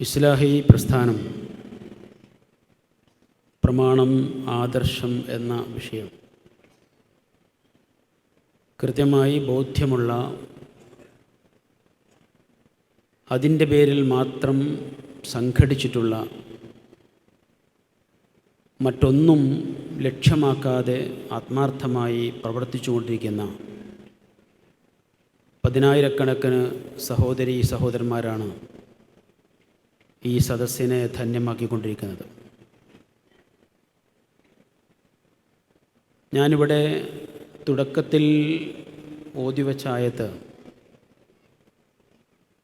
ഇസ്ലാഹി പ്രസ്ഥാനം. പ്രമാണം ആദർശം എന്ന വിഷയം. കൃത്യമായി ബോധ്യമുള്ള അതിന്റെ പേരിൽ മാത്രം സംഘടിച്ചിട്ടുള്ള മറ്റൊന്നും ലക്ഷ്യമാക്കാതെ ആത്മാർത്ഥമായി പ്രവർത്തിച്ചുകൊണ്ടിരിക്കുന്ന പതിനായിരക്കണക്കിന് സഹോദരി സഹോദരന്മാരാണ് ഈ സദസ്സിനെ ധന്യമാക്കിക്കൊണ്ടിരിക്കുന്നത്. ഞാനിവിടെ തുടക്കത്തിൽ ഓതിവച്ച ആയത്ത്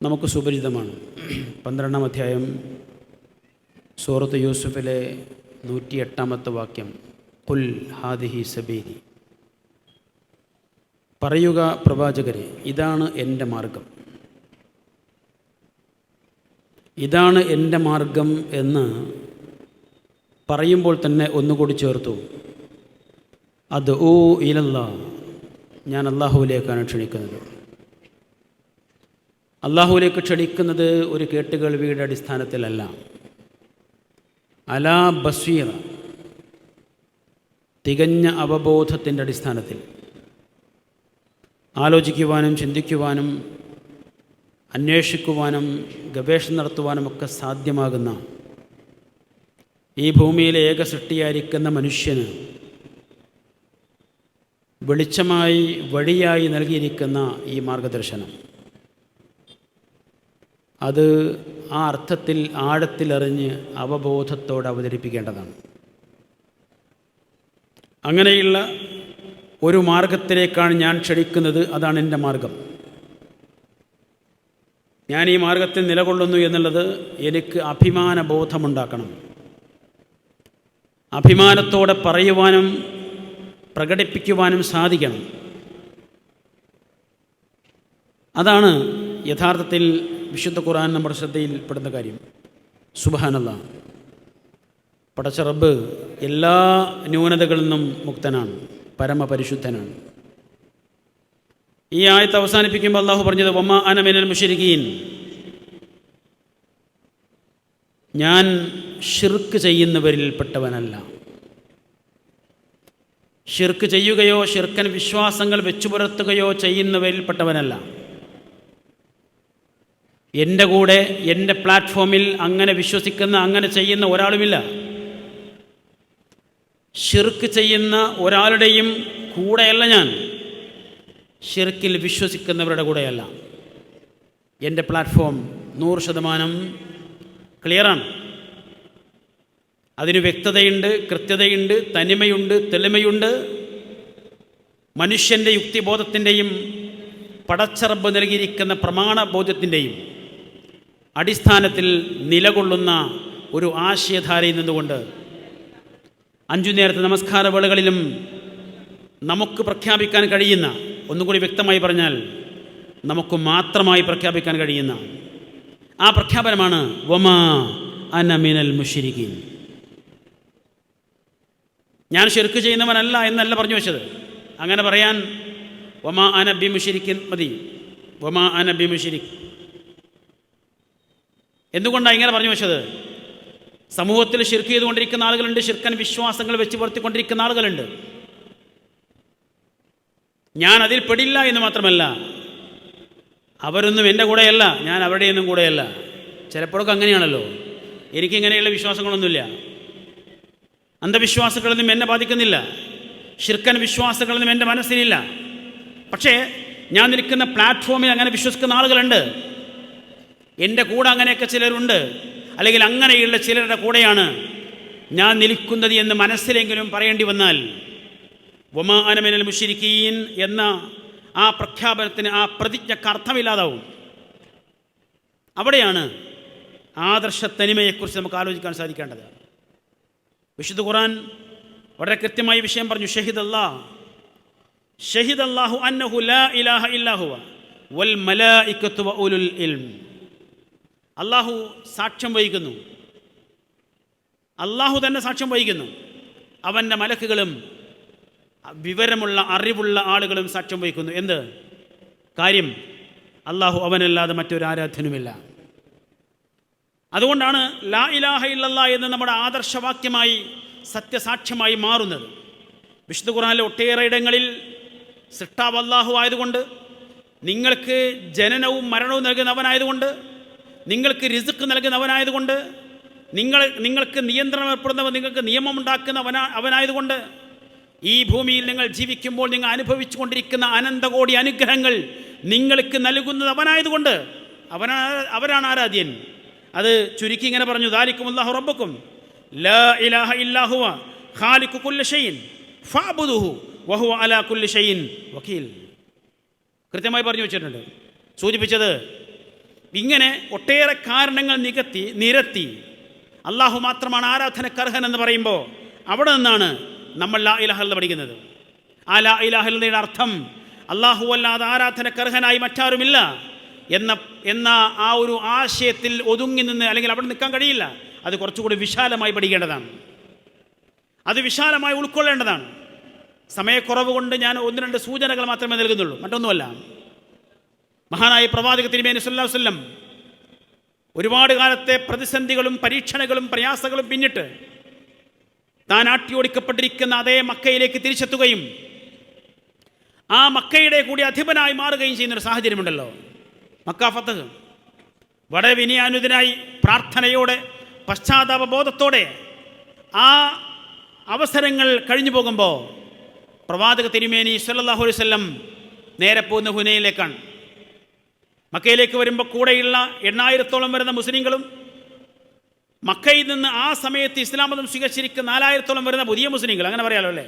നമുക്ക് സുപരിചിതമാണ്. പന്ത്രണ്ടാം അധ്യായം സൂറത്ത് യൂസുഫിലെ നൂറ്റി എട്ടാമത്തെ വാക്യം കുൽ ഹാദിഹി സബീരി പറയുക പ്രവാചകരെ ഇതാണ് എന്റെ മാർഗം. ഇതാണ് എന്റെ മാർഗം എന്ന് പറയുമ്പോൾ തന്നെ ഒന്നുകൂടി ചേർത്തു. അത് ഓ ഇലല്ല ഞാൻ അള്ളാഹുവിലേക്കാണ് ക്ഷണിക്കുന്നത്. അള്ളാഹുവിലേക്ക് ക്ഷണിക്കുന്നത് ഒരു കേട്ടുകേൾവിയുടെ അടിസ്ഥാനത്തിലല്ല. അലാ ബസ്വീറ തികഞ്ഞ അവബോധത്തിന്റെ അടിസ്ഥാനത്തിൽ. ആലോചിക്കുവാനും ചിന്തിക്കുവാനും അന്വേഷിക്കുവാനും ഗവേഷണം നടത്തുവാനും ഒക്കെ സാധ്യമാകുന്ന ഈ ഭൂമിയിലെ ഏക സൃഷ്ടിയായിരിക്കുന്ന മനുഷ്യന് വെളിച്ചമായി വഴിയായി നൽകിയിരിക്കുന്ന ഈ മാർഗദർശനം. അത് ആ അർത്ഥത്തിൽ ആഴത്തിലറിഞ്ഞ് അവബോധത്തോടെ അവതരിപ്പിക്കേണ്ടതാണ്. അങ്ങനെയുള്ള ഒരു മാർഗത്തിലേക്കാണ് ഞാൻ ക്ഷണിക്കുന്നത്. അതാണ് എന്റെ മാർഗം. ഞാൻ ഈ മാർഗത്തിൽ നിലകൊള്ളുന്നു എന്നുള്ളത് എനിക്ക് അഭിമാന ബോധമുണ്ടാക്കണം അഭിമാനത്തോടെ പറയുവാനും പ്രകടിപ്പിക്കുവാനും സാധിക്കണം. അതാണ് യഥാർത്ഥത്തിൽ വിശുദ്ധ ഖുർആൻ നമ്മുടെ ശ്രദ്ധയിൽപ്പെടുന്ന കാര്യം. സുബാനല്ല പടച്ച റബ്ബ് എല്ലാ ന്യൂനതകളിൽ നിന്നും മുക്തനാണ് പരമപരിശുദ്ധനാണ്. ഈ ആയത്ത് അവസാനിപ്പിക്കുമ്പോൾ അള്ളാഹു പറഞ്ഞത് വമ്മ അനമിനൽ മുഷരിഖീൻ ഞാൻ ഷിർക്ക് ചെയ്യുന്നവരിൽപ്പെട്ടവനല്ല. ഷിർക്ക് ചെയ്യുകയോ ഷിർക്കൻ വിശ്വാസങ്ങൾ വെച്ചു പുലർത്തുകയോ ചെയ്യുന്നവരിൽപ്പെട്ടവനല്ല. എന്റെ കൂടെ എന്റെ പ്ലാറ്റ്ഫോമിൽ അങ്ങനെ വിശ്വസിക്കുന്ന അങ്ങനെ ചെയ്യുന്ന ഒരാളുമില്ല. ഷിർക്ക് ചെയ്യുന്ന ഒരാളുടെയും കൂടെയല്ല ഞാൻ. ഷിർക്കിൽ വിശ്വസിക്കുന്നവരുടെ കൂടെയല്ല. എന്റെ പ്ലാറ്റ്ഫോം നൂറ് ശതമാനം ക്ലിയറാണ്. അതിന് വ്യക്തതയുണ്ട് കൃത്യതയുണ്ട് തനിമയുണ്ട് തെളിമയുണ്ട്. മനുഷ്യന്റെ യുക്തിബോധത്തിന്റെയും പടച്ചറബ് നൽകിയിരിക്കുന്ന പ്രമാണബോധത്തിന്റെയും അടിസ്ഥാനത്തിൽ നിലകൊള്ളുന്ന ഒരു ആശയധാരയിൽ നിന്നുകൊണ്ട് അഞ്ചു നേരത്തെ നമസ്കാര വേളകളിലും നമുക്ക് പ്രഖ്യാപിക്കാൻ കഴിയുന്ന ഒന്നുകൂടി വ്യക്തമായി പറഞ്ഞാൽ നമുക്ക് മാത്രമായി പ്രഖ്യാപിക്കാൻ കഴിയുന്ന ആ പ്രഖ്യാപനമാണ് വമാ അനമിനൽ മുഷിരിക്കീൻ ഞാൻ ശെരുക്ക് ചെയ്യുന്നവനല്ല എന്നല്ല പറഞ്ഞു വെച്ചത്. അങ്ങനെ പറയാൻ വമാ അനബി മുഷിരിക്കൻ മതി. വമാ അനബി മുഷിരിക് എന്തുകൊണ്ടാണ് ഇങ്ങനെ പറഞ്ഞു വെച്ചത്? സമൂഹത്തിൽ ശിർക്ക് ചെയ്തുകൊണ്ടിരിക്കുന്ന ആളുകളുണ്ട് ശിർക്കൻ വിശ്വാസങ്ങൾ വെച്ച് പുലർത്തിക്കൊണ്ടിരിക്കുന്ന ആളുകളുണ്ട്. ഞാൻ അതിൽ പെടില്ല എന്ന് മാത്രമല്ല അവരൊന്നും എന്റെ കൂടെയല്ല ഞാൻ അവരുടെയൊന്നും കൂടെയല്ല. ചിലപ്പോഴൊക്കെ അങ്ങനെയാണല്ലോ. എനിക്കിങ്ങനെയുള്ള വിശ്വാസങ്ങളൊന്നുമില്ല. അന്ധവിശ്വാസങ്ങളൊന്നും എന്നെ ബാധിക്കുന്നില്ല. ശിർക്കൻ വിശ്വാസങ്ങളൊന്നും എന്റെ മനസ്സിലില്ല. പക്ഷേ ഞാൻ നിൽക്കുന്ന പ്ലാറ്റ്ഫോമിൽ അങ്ങനെ വിശ്വസിക്കുന്ന ആളുകളുണ്ട്. എന്റെ കൂടെ അങ്ങനെയൊക്കെ ചിലരുണ്ട്. അല്ലെങ്കിൽ അങ്ങനെയുള്ള ചിലരുടെ കൂടെയാണ് ഞാൻ നിൽക്കുന്നത് എന്ന് മനസ്സിലെങ്കിലും പറയേണ്ടി വന്നാൽ ഒമാ അനമിനൽ മുഷിരിക്കീൻ എന്ന ആ പ്രഖ്യാപനത്തിന് ആ പ്രതിജ്ഞക്ക് അർത്ഥമില്ലാതാവും. അവിടെയാണ് ആദർശ തനിമയെക്കുറിച്ച് നമുക്ക് ആലോചിക്കാൻ സാധിക്കേണ്ടത്. വിശുദ്ധ ഖുറാൻ വളരെ കൃത്യമായി വിഷയം പറഞ്ഞു ഷഹിദ് അല്ലാ ഷഹിദ് അല്ലാഹു അന്നഹു ലാ ഇലാഹ ഇല്ലാഹുവ വൽ മലായിക്കത്തു വ ഉലുൽ ഇൽം. അള്ളാഹു സാക്ഷ്യം വഹിക്കുന്നു. അള്ളാഹു തന്നെ സാക്ഷ്യം വഹിക്കുന്നു. അവന്റെ മലക്കുകളും വിവരമുള്ള അറിവുള്ള ആളുകളും സാക്ഷ്യം വഹിക്കുന്നു. എന്ത്? കാര്യം അള്ളാഹു അവനല്ലാതെ മറ്റൊരു ആരാധ്യനുമില്ല. അതുകൊണ്ടാണ് ലാ ഇലാഹ ഇല്ലല്ല എന്ന് നമ്മുടെ ആദർശവാക്യമായി സത്യസാക്ഷ്യമായി മാറുന്നത്. വിശുദ്ധ ഖുറാനിലെ ഒട്ടേറെ ഇടങ്ങളിൽ സൃഷ്ടാവ് അള്ളാഹു ആയതുകൊണ്ട് നിങ്ങൾക്ക് ജനനവും മരണവും നൽകുന്നവനായതുകൊണ്ട് നിങ്ങൾക്ക് റിസുക്ക് നൽകുന്നവനായതുകൊണ്ട് നിങ്ങൾ നിങ്ങൾക്ക് നിയന്ത്രണം ഏർപ്പെടുന്നവൻ നിങ്ങൾക്ക് നിയമം ഉണ്ടാക്കുന്നവനാ അവനായതുകൊണ്ട് ഈ ഭൂമിയിൽ നിങ്ങൾ ജീവിക്കുമ്പോൾ നിങ്ങൾ അനുഭവിച്ചു കൊണ്ടിരിക്കുന്ന അനന്തകോടി അനുഗ്രഹങ്ങൾ നിങ്ങൾക്ക് നൽകുന്നത് അവനായതുകൊണ്ട്. അവനാ അവരാണ് ആരാധ്യൻ. അത് ചുരുക്കി ഇങ്ങനെ പറഞ്ഞു ദാലിക്കും അല്ലാഹു റബ്ബക്കും ലാ ഇലാഹ ഫഅബ്ദുഹു വഹുവ അലാ ഷൈൻ കൃത്യമായി പറഞ്ഞു വെച്ചിട്ടുണ്ട്. സൂചിപ്പിച്ചത് ഇങ്ങനെ ഒട്ടേറെ കാരണങ്ങൾ നികത്തി നിരത്തി അള്ളാഹു മാത്രമാണ് ആരാധനക്കർഹൻ എന്ന് പറയുമ്പോൾ അവിടെ നിന്നാണ് നമ്മൾ ലാ ഇലാഹല്ല പഠിക്കുന്നത്. ആ ലാ ഇലാഹല്ലയുടെ അർത്ഥം അള്ളാഹു അല്ലാതെ ആരാധനക്കർഹനായി മറ്റാരുമില്ല എന്ന എന്ന ആ ഒരു ആശയത്തിൽ ഒതുങ്ങി നിന്ന് അല്ലെങ്കിൽ അവിടെ നിൽക്കാൻ കഴിയില്ല. അത് കുറച്ചുകൂടി വിശാലമായി പഠിക്കേണ്ടതാണ്. അത് വിശാലമായി ഉൾക്കൊള്ളേണ്ടതാണ്. സമയക്കുറവ് കൊണ്ട് ഞാൻ ഒന്ന് രണ്ട് സൂചനകൾ മാത്രമേ നൽകുന്നുള്ളൂ. മറ്റൊന്നുമല്ല. മഹാനായ പ്രവാചക തിരുമേനി വസല്ലം ഒരുപാട് കാലത്തെ പ്രതിസന്ധികളും പരീക്ഷണകളും പ്രയാസങ്ങളും പിന്നിട്ട് താൻ ആട്ടിയോടിക്കപ്പെട്ടിരിക്കുന്ന അതേ മക്കയിലേക്ക് തിരിച്ചെത്തുകയും ആ മക്കയുടെ കൂടി അധിപനായി മാറുകയും ചെയ്യുന്നൊരു സാഹചര്യമുണ്ടല്ലോ. മക്കാഫത്ത് വളരെ വിനയാനുതനായി പ്രാർത്ഥനയോടെ പശ്ചാത്താപ ബോധത്തോടെ ആ അവസരങ്ങൾ കഴിഞ്ഞു പോകുമ്പോൾ പ്രവാചക തിരുമേനി സല്ലല്ലാഹു അലൈഹി വസല്ലം നേരെ പോകുന്ന ഹുനയിലേക്കാണ് മക്കയിലേക്ക് വരുമ്പോൾ കൂടെയുള്ള എണ്ണായിരത്തോളം വരുന്ന മുസ്ലിങ്ങളും മക്കയിൽ നിന്ന് ആ സമയത്ത് ഇസ്ലാം മതം സ്വീകരിച്ചിരിക്കുന്ന നാലായിരത്തോളം വരുന്ന പുതിയ മുസ്ലിങ്ങൾ അങ്ങനെ പറയാലോ അല്ലേ?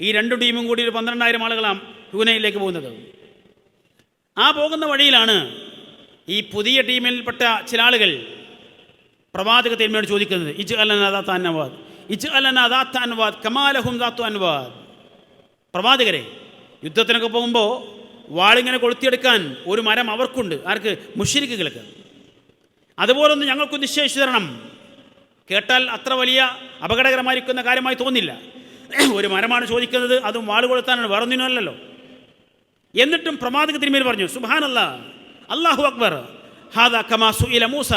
ഈ രണ്ട് ടീമും കൂടി ഒരു പന്ത്രണ്ടായിരം ആളുകളാണ് ഹുനയിലേക്ക് പോകുന്നത്. ആ പോകുന്ന വഴിയിലാണ് ഈ പുതിയ ടീമിൽപ്പെട്ട ചില ആളുകൾ പ്രവാചക തിന്മയോട് ചോദിക്കുന്നത് ഇജ് അലനാദാത്ത അൻവാദ് ഇജ് അലനാദാത്ത അൻവാദ് കമാലഹും ദാത്തു അൻവാദ്. പ്രവാചകരെ യുദ്ധത്തിനൊക്കെ പോകുമ്പോൾ വാളിങ്ങനെ കൊളുത്തിയെടുക്കാൻ ഒരു മരം അവർക്കുണ്ട്. ആർക്ക്? മുഷിരിക്കുകൾക്ക് അതുപോലൊന്ന് ഞങ്ങൾക്ക് നിശ്ചയിച്ചു തരണം. കേട്ടാൽ അത്ര വലിയ അപകടകരമായിരിക്കുന്ന കാര്യമായി തോന്നില്ല. ഒരു മരമാണ് ചോദിക്കുന്നത് അതും വാൾ കൊളുത്താനാണ് വേറൊന്നിനല്ലോ എന്നിട്ടും പ്രമാദക തിരുമേൽ പറഞ്ഞു സുബാനല്ല അള്ളാഹു അക്ബർ. ഹാദ കമാ സുഇല മൂസ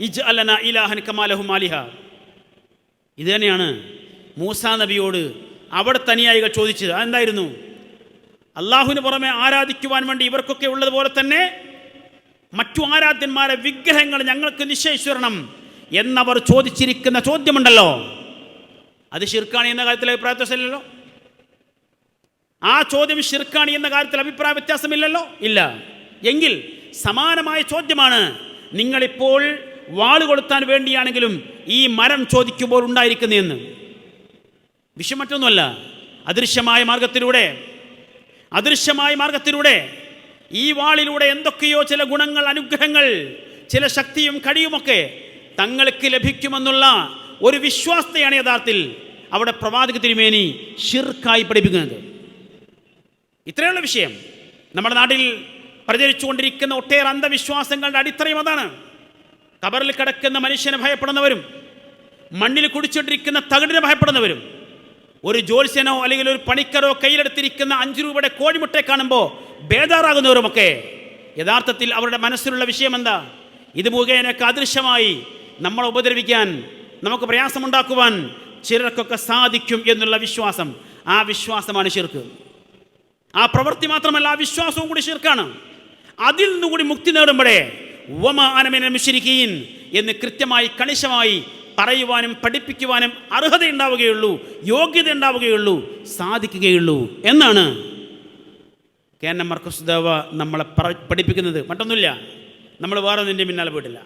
ഇജ് അലന ഇലാഹൻ കമാലഹു മാലിഹ. ഇത് തന്നെയാണ് മൂസ നബിയോട് അവിടെ തനിയായി ചോദിച്ചത്. അതെന്തായിരുന്നു? അള്ളാഹുവിന് പുറമെ ആരാധിക്കുവാൻ വേണ്ടി ഇവർക്കൊക്കെ ഉള്ളതുപോലെ തന്നെ മറ്റു ആരാധ്യന്മാരെ വിഗ്രഹങ്ങൾ ഞങ്ങൾക്ക് നിശ്ചയിച്ചിരണം എന്നവർ ചോദിച്ചിരിക്കുന്ന ചോദ്യമുണ്ടല്ലോ. അത് ഷിർക്കാണി എന്ന കാര്യത്തിൽ അഭിപ്രായ വ്യത്യാസമില്ലല്ലോ. ആ ചോദ്യം ഷിർക്കാണി എന്ന കാര്യത്തിൽ അഭിപ്രായ വ്യത്യാസമില്ലല്ലോ? ഇല്ല. എങ്കിൽ സമാനമായ ചോദ്യമാണ് നിങ്ങളിപ്പോൾ വാൾ കൊളുത്താൻ വേണ്ടിയാണെങ്കിലും ഈ മരം ചോദിക്കുമ്പോൾ ഉണ്ടായിരിക്കുന്നതെന്ന്. വിഷയം മറ്റൊന്നുമല്ല അദൃശ്യമായ മാർഗത്തിലൂടെ അദൃശ്യമായ മാർഗത്തിലൂടെ ഈ വാളിലൂടെ എന്തൊക്കെയോ ചില ഗുണങ്ങൾ അനുഗ്രഹങ്ങൾ ചില ശക്തിയും കഴിയുമൊക്കെ തങ്ങൾക്ക് ലഭിക്കുമെന്നുള്ള ഒരു വിശ്വാസത്തെയാണ് യഥാർത്ഥത്തിൽ അവിടെ പ്രവാചക തിരുമേനി ഷിർക്കായി പഠിപ്പിക്കുന്നത്. ഇത്രയുള്ള വിഷയം. നമ്മുടെ നാട്ടിൽ പ്രചരിച്ചുകൊണ്ടിരിക്കുന്ന ഒട്ടേറെ അന്ധവിശ്വാസങ്ങളുടെ അടിത്തറയും അതാണ്. കബറിൽ കിടക്കുന്ന മനുഷ്യനെ ഭയപ്പെടുന്നവരും മണ്ണിൽ കുടിച്ചിട്ടിരിക്കുന്ന തകിടിനെ ഭയപ്പെടുന്നവരും ഒരു ജോത്സ്യനോ അല്ലെങ്കിൽ ഒരു പണിക്കരോ കയ്യിലെടുത്തിരിക്കുന്ന അഞ്ച് രൂപയുടെ കോഴിമുട്ടയെ കാണുമ്പോൾ ബേജാറാകുന്നവരുമൊക്കെ. യഥാർത്ഥത്തിൽ അവരുടെ മനസ്സിലുള്ള വിഷയം എന്താ? ഇത് മുഖേനൊക്കെ അദൃശ്യമായി നമ്മളെ ഉപദ്രവിക്കാൻ നമുക്ക് പ്രയാസമുണ്ടാക്കുവാൻ ചിലർക്കൊക്കെ സാധിക്കും എന്നുള്ള വിശ്വാസം. ആ വിശ്വാസമാണ് ശിർക്ക്. ആ പ്രവൃത്തി മാത്രമല്ല ആ വിശ്വാസവും കൂടി ശിർക്കാണ്. അതിൽ നിന്നുകൂടി മുക്തി നേടുമ്പോഴേ ഉവമ അനമിന മിശ്രിക്കീൻ എന്ന് കൃത്യമായി കണിശമായി പറയുവാനും പഠിപ്പിക്കുവാനും അർഹത ഉണ്ടാവുകയുള്ളൂ യോഗ്യത ഉണ്ടാവുകയുള്ളൂ സാധിക്കുകയുള്ളൂ എന്നാണ് കെ എൻ എം മർക്കസുദേവ നമ്മളെ പഠിപ്പിക്കുന്നത്. മറ്റൊന്നുമില്ല. നമ്മൾ വേറെ നിന്റെ പിന്നാലെ പോയിട്ടില്ല.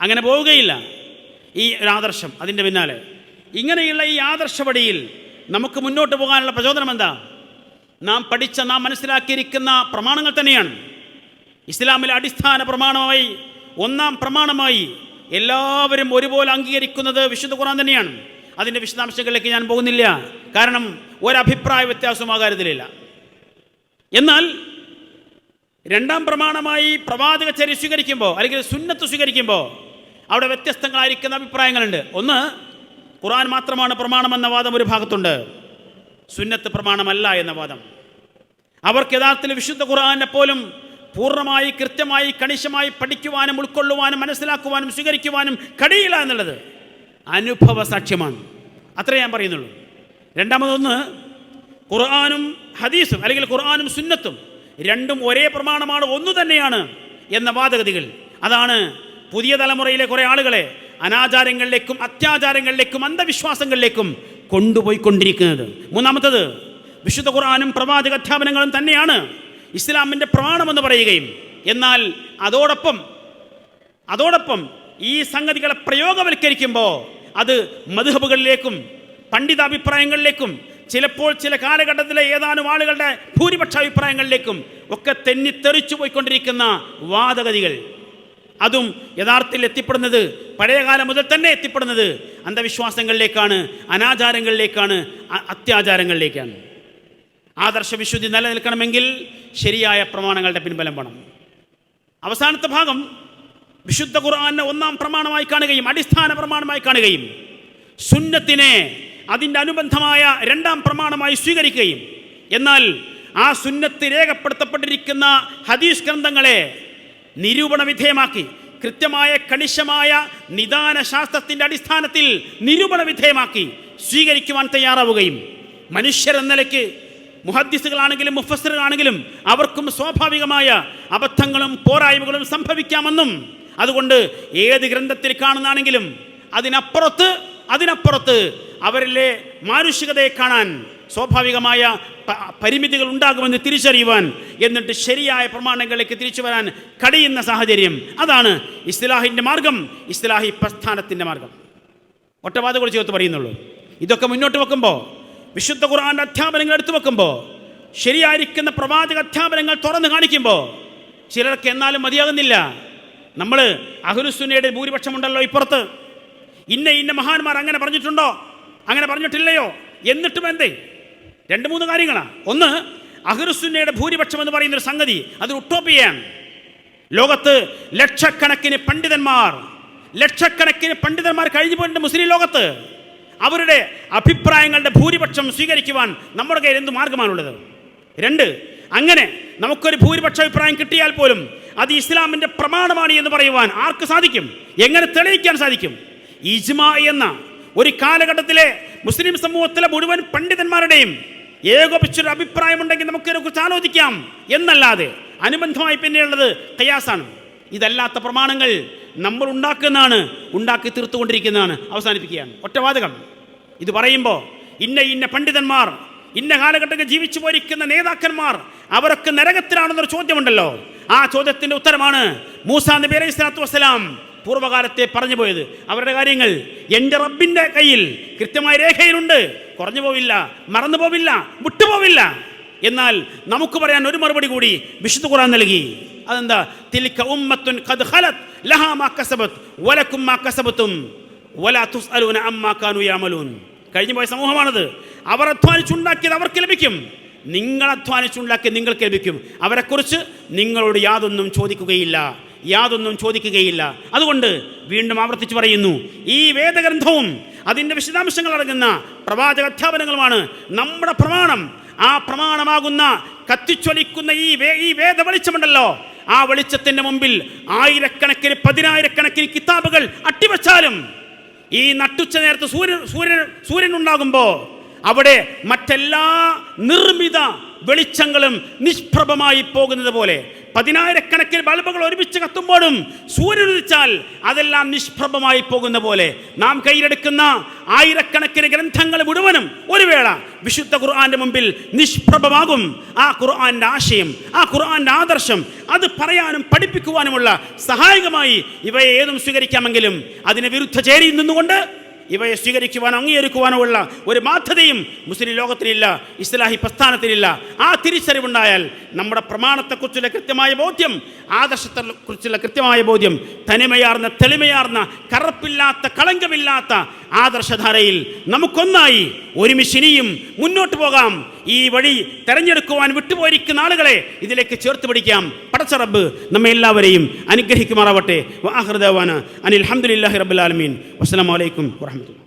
അങ്ങനെ പോവുകയില്ല. ഈ ആദർശം അതിന്റെ പിന്നാലെ. ഇങ്ങനെയുള്ള ഈ ആദർശപടിയിൽ നമുക്ക് മുന്നോട്ട് പോകാനുള്ള പ്രചോദനം എന്താ? നാം പഠിച്ച നാം മനസ്സിലാക്കിയിരിക്കുന്ന പ്രമാണങ്ങൾ തന്നെയാണ്. ഇസ്ലാമിലെ അടിസ്ഥാന പ്രമാണമായി ഒന്നാം പ്രമാണമായി എല്ലാവരും ഒരുപോലെ അംഗീകരിക്കുന്നത് വിശുദ്ധ ഖുറാൻ തന്നെയാണ്. അതിന്റെ വിശദാംശങ്ങളിലേക്ക് ഞാൻ പോകുന്നില്ല. കാരണം ഒരഭിപ്രായ വ്യത്യാസവും ആ എന്നാൽ രണ്ടാം പ്രമാണമായി പ്രവാചക ചരി സ്വീകരിക്കുമ്പോൾ അല്ലെങ്കിൽ സുന്നത്ത് സ്വീകരിക്കുമ്പോൾ അവിടെ വ്യത്യസ്തങ്ങളായിരിക്കുന്ന അഭിപ്രായങ്ങളുണ്ട്. ഒന്ന് ഖുറാൻ മാത്രമാണ് പ്രമാണം എന്ന വാദം ഒരു ഭാഗത്തുണ്ട്. സുന്നത്ത് പ്രമാണമല്ല എന്ന വാദം. അവർക്ക് യഥാർത്ഥത്തിൽ വിശുദ്ധ ഖുർആനെ പോലും പൂർണമായി കൃത്യമായി കണിശമായി പഠിക്കുവാനും ഉൾക്കൊള്ളുവാനും മനസ്സിലാക്കുവാനും സ്വീകരിക്കുവാനും കഴിയില്ല എന്നുള്ളത് അനുഭവ സാക്ഷ്യമാണ്. അത്രേ ഞാൻ പറയുന്നുള്ളൂ. രണ്ടാമതൊന്ന് ഖുർആാനും ഹദീസും അല്ലെങ്കിൽ ഖുർആാനും സുന്നത്തും രണ്ടും ഒരേ പ്രമാണമാണ് ഒന്നു തന്നെയാണ് എന്ന വാദഗതികൾ. അതാണ് പുതിയ തലമുറയിലെ കുറേ ആളുകളെ അനാചാരങ്ങളിലേക്കും അത്യാചാരങ്ങളിലേക്കും അന്ധവിശ്വാസങ്ങളിലേക്കും കൊണ്ടുപോയിക്കൊണ്ടിരിക്കുന്നത്. മൂന്നാമത്തത് വിശുദ്ധ ഖുർആാനും പ്രവാചക അധ്യാപനങ്ങളും തന്നെയാണ്. ഇസ്ലാമിന്റെ പ്രമാണമെന്ന് പറയുകയും എന്നാൽ അതോടൊപ്പം അതോടൊപ്പം ഈ സംഗതികളെ പ്രയോഗവൽക്കരിക്കുമ്പോൾ അത് മധുഹബുകളിലേക്കും പണ്ഡിതാഭിപ്രായങ്ങളിലേക്കും ചിലപ്പോൾ ചില കാലഘട്ടത്തിലെ ഏതാനും ആളുകളുടെ ഭൂരിപക്ഷ അഭിപ്രായങ്ങളിലേക്കും ഒക്കെ തെന്നിത്തെറിച്ചു പോയിക്കൊണ്ടിരിക്കുന്ന വാദഗതികൾ. അതും യഥാർത്ഥത്തിൽ എത്തിപ്പെടുന്നത് പഴയകാലം മുതൽ തന്നെ എത്തിപ്പെടുന്നത് അന്ധവിശ്വാസങ്ങളിലേക്കാണ് അനാചാരങ്ങളിലേക്കാണ് അത്യാചാരങ്ങളിലേക്കാണ്. ആദർശവിശുദ്ധി നിലനിൽക്കണമെങ്കിൽ ശരിയായ പ്രമാണങ്ങളുടെ പിൻബലം വേണം. അവസാനത്തെ ഭാഗം വിശുദ്ധ ഖുർആാനെ ഒന്നാം പ്രമാണമായി കാണുകയും അടിസ്ഥാന പ്രമാണമായി കാണുകയും സുന്നത്തിനെ അതിന്റെ അനുബന്ധമായ രണ്ടാം പ്രമാണമായി സ്വീകരിക്കുകയും. എന്നാൽ ആ സുന്നത്ത് രേഖപ്പെടുത്തപ്പെട്ടിരിക്കുന്ന ഹദീസ് ഗ്രന്ഥങ്ങളെ നിരൂപണ വിധേയമാക്കി കൃത്യമായ കണിശമായ നിദാന ശാസ്ത്രത്തിന്റെ അടിസ്ഥാനത്തിൽ നിരൂപണ വിധേയമാക്കി സ്വീകരിക്കുവാൻ തയ്യാറാവുകയും മനുഷ്യരെന്ന നിലയ്ക്ക് മുഹദ്ദിസുകളാണെങ്കിലും മുഫസ്സിറുകളാണെങ്കിലും അവർക്കും സ്വാഭാവികമായ അബദ്ധങ്ങളും പോരായ്മകളും സംഭവിക്കാമെന്നും. അതുകൊണ്ട് ഏത് ഗ്രന്ഥത്തിൽ കാണുന്നതാണെങ്കിലും അതിനപ്പുറത്ത് അതിനപ്പുറത്ത് അവരിലെ മാനുഷികതയെ കാണാൻ സ്വാഭാവികമായ പരിമിതികൾ ഉണ്ടാകുമെന്ന് തിരിച്ചറിയുവാൻ എന്നിട്ട് ശരിയായ പ്രമാണങ്ങളിലേക്ക് തിരിച്ചു വരാൻ കഴിയുന്ന സാഹചര്യം. അതാണ് ഇസ്ലാഹിന്റെ മാർഗം ഇസ്ലാഹി പ്രസ്ഥാനത്തിന്റെ മാർഗം. ഒറ്റപാതകൾ ചേർത്ത് പറയുന്നുള്ളൂ. ഇതൊക്കെ മുന്നോട്ട് വെക്കുമ്പോൾ വിശുദ്ധ ഖുറാന്റെ അധ്യാപനങ്ങൾ എടുത്തു വെക്കുമ്പോൾ ശരിയായിരിക്കുന്ന പ്രവാചക അധ്യാപനങ്ങൾ തുറന്നു കാണിക്കുമ്പോൾ ചിലർക്ക് എന്നാലും മതിയാകുന്നില്ല. നമ്മൾ അഹുലുസുനയുടെ ഭൂരിപക്ഷമുണ്ടല്ലോ ഇപ്പുറത്ത്. ഇന്ന ഇന്ന മഹാന്മാർ അങ്ങനെ പറഞ്ഞിട്ടുണ്ടോ? അങ്ങനെ പറഞ്ഞിട്ടില്ലയോ? എന്നിട്ടും എന്തേ? രണ്ട് മൂന്ന് കാര്യങ്ങളാണ് ഒന്ന് അഹുറുസുന്നയുടെ ഭൂരിപക്ഷം എന്ന് പറയുന്ന ഒരു സംഗതി അത് ഉട്ടോപ്പിയാണ്. ലോകത്ത് ലക്ഷക്കണക്കിന് പണ്ഡിതന്മാർ ലക്ഷക്കണക്കിന് പണ്ഡിതന്മാർ കഴിഞ്ഞു പോയിട്ടുണ്ട് മുസ്ലിം ലോകത്ത്. അവരുടെ അഭിപ്രായങ്ങളുടെ ഭൂരിപക്ഷം സ്വീകരിക്കുവാൻ നമ്മുടെ കയ്യിൽ എന്ത് മാർഗമാണുള്ളത്? രണ്ട് അങ്ങനെ നമുക്കൊരു ഭൂരിപക്ഷ അഭിപ്രായം കിട്ടിയാൽ പോലും അത് ഇസ്ലാമിന്റെ പ്രമാണമാണ് എന്ന് പറയുവാൻ ആർക്ക് സാധിക്കും? എങ്ങനെ തെളിയിക്കാൻ സാധിക്കും? ഇജ്മ എന്ന ഒരു കാലഘട്ടത്തിലെ മുസ്ലിം സമൂഹത്തിലെ മുഴുവൻ പണ്ഡിതന്മാരുടെയും ഏകോപിച്ചൊരു അഭിപ്രായമുണ്ടെങ്കിൽ നമുക്കിതിനെ കുറിച്ച് ആലോചിക്കാം. എന്നല്ലാതെ അനുബന്ധമായി പിന്നെയുള്ളത് കയാസാണ് ഇതല്ലാത്ത പ്രമാണങ്ങൾ നമ്മൾ ഉണ്ടാക്കുന്നതാണ് ഉണ്ടാക്കി തീർത്തുകൊണ്ടിരിക്കുന്നതാണ്. അവസാനിപ്പിക്കുകയാണ്. ഒറ്റവാതകം ഇത് പറയുമ്പോൾ ഇന്ന ഇന്ന പണ്ഡിതന്മാർ ഇന്ന കാലഘട്ടത്തിൽ ജീവിച്ചു പോയിരിക്കുന്ന നേതാക്കന്മാർ അവരൊക്കെ നരകത്തിലാണെന്നൊരു ചോദ്യമുണ്ടല്ലോ. ആ ചോദ്യത്തിന്റെ ഉത്തരമാണ് മൂസാ നബി അലൈഹി സ്വലാത്തു വസ്സലാം പൂർവകാലത്തെ പറഞ്ഞു പോയത്. അവരുടെ കാര്യങ്ങൾ എന്റെ റബ്ബിന്റെ കയ്യിൽ കൃത്യമായ രേഖയിലുണ്ട്. കുറഞ്ഞു പോവില്ല മറന്നു പോവില്ല വിട്ടുപോവില്ല. എന്നാൽ നമുക്ക് പറയാൻ ഒരു മറുപടി കൂടി വിശുദ്ധ ഖുർആൻ നൽകി. അതെന്താ? തിലിക്ക ഉമ്മത്തുൻ ഖദ് ഖലത് ലഹാ മാ കസബത് വലക്കും മാ കസബതും വലാ തുസ്അലൂന അമ്മാ കാനു യഅമലൂൻ കഴിഞ്ഞു പോയ സമൂഹമാണത്. അവർ അധ്വാനിച്ചുണ്ടാക്കിയത് അവർക്ക് ലഭിക്കും. നിങ്ങൾ അധ്വാനിച്ചുണ്ടാക്കിയത് നിങ്ങൾക്ക് ലഭിക്കും. അവരെക്കുറിച്ച് നിങ്ങളോട് യാതൊന്നും ചോദിക്കുകയില്ല. യാതൊന്നും ചോദിക്കുകയില്ല. അതുകൊണ്ട് വീണ്ടും ആവർത്തിച്ച് പറയുന്നു ഈ വേദഗ്രന്ഥവും അതിന്റെ വിശദാംശങ്ങൾ അടങ്ങുന്ന പ്രവാചക അധ്യാപനങ്ങളുമാണ് നമ്മുടെ പ്രമാണം. ആ പ്രമാണമാകുന്ന കത്തിച്ചൊലിക്കുന്ന ഈ വേ- ഈ വേദ വെളിച്ചമുണ്ടല്ലോ. ആ വെളിച്ചത്തിന്റെ മുമ്പിൽ ആയിരക്കണക്കിന് പതിനായിരക്കണക്കിന് കിതാബുകൾ അട്ടിവച്ചാലും ഈ നട്ടുച്ച നേരത്ത് സൂര്യൻ സൂര്യൻ സൂര്യൻ ഉണ്ടാകുമ്പോൾ അവിടെ മറ്റെല്ലാ നിർമ്മിത വെളിച്ചങ്ങളും നിഷ്പ്രഭമായി പോകുന്നത് പോലെ പതിനായിരക്കണക്കിന് ബൾബുകൾ ഒരുമിച്ച് കത്തുമ്പോഴും സൂര്യൻ ഉദിച്ചാൽ അതെല്ലാം നിഷ്പ്രഭമായി പോകുന്ന പോലെ നാം കയ്യിലെടുക്കുന്ന ആയിരക്കണക്കിന് ഗ്രന്ഥങ്ങൾ മുഴുവനും ഒരു വേള വിശുദ്ധ ഖുർആാന്റെ മുമ്പിൽ നിഷ്പ്രഭമാകും. ആ ഖുർആാന്റെ ആശയം ആ ഖുർആാന്റെ ആദർശം അത് പറയാനും പഠിപ്പിക്കുവാനുമുള്ള സഹായകമായി ഇവയെ ഏതും സ്വീകരിക്കാമെങ്കിലും അതിന് വിരുദ്ധ ചേരിയിൽ നിന്നുകൊണ്ട് ഇവയെ സ്വീകരിക്കുവാനോ അംഗീകരിക്കുവാനോ ഉള്ള ഒരു ബാധ്യതയും മുസ്ലിം ലോകത്തിലില്ല ഇസ്ലാഹി പ്രസ്ഥാനത്തിലില്ല ആ തിരിച്ചറിവുണ്ടായാൽ നമ്മുടെ പ്രമാണത്തെക്കുറിച്ചുള്ള കൃത്യമായ ബോധ്യം ആദർശത്തെ കുറിച്ചുള്ള കൃത്യമായ ബോധ്യം തനിമയാർന്ന തെളിമയാർന്ന കറുപ്പില്ലാത്ത കളങ്കമില്ലാത്ത ആദർശധാരയിൽ നമുക്കൊന്നായി ഒരുമിച്ച് ഇനിയും മുന്നോട്ട് പോകാം. ഈ വഴി തെരഞ്ഞെടുക്കുവാൻ വിട്ടുപോയിരിക്കുന്ന ആളുകളെ ഇതിലേക്ക് ചേർത്ത് പിടിക്കാം. പടച്ചറബ് നമ്മെ എല്ലാവരെയും അനുഗ്രഹിക്കുമാറാവട്ടെ. വാഹൃദവാന അനിൽ അഹമ്മദില്ലാഹി റബ്ബുലാലമീൻ വസ്സലാമലൈക്കും വാഹമത്തുള്ള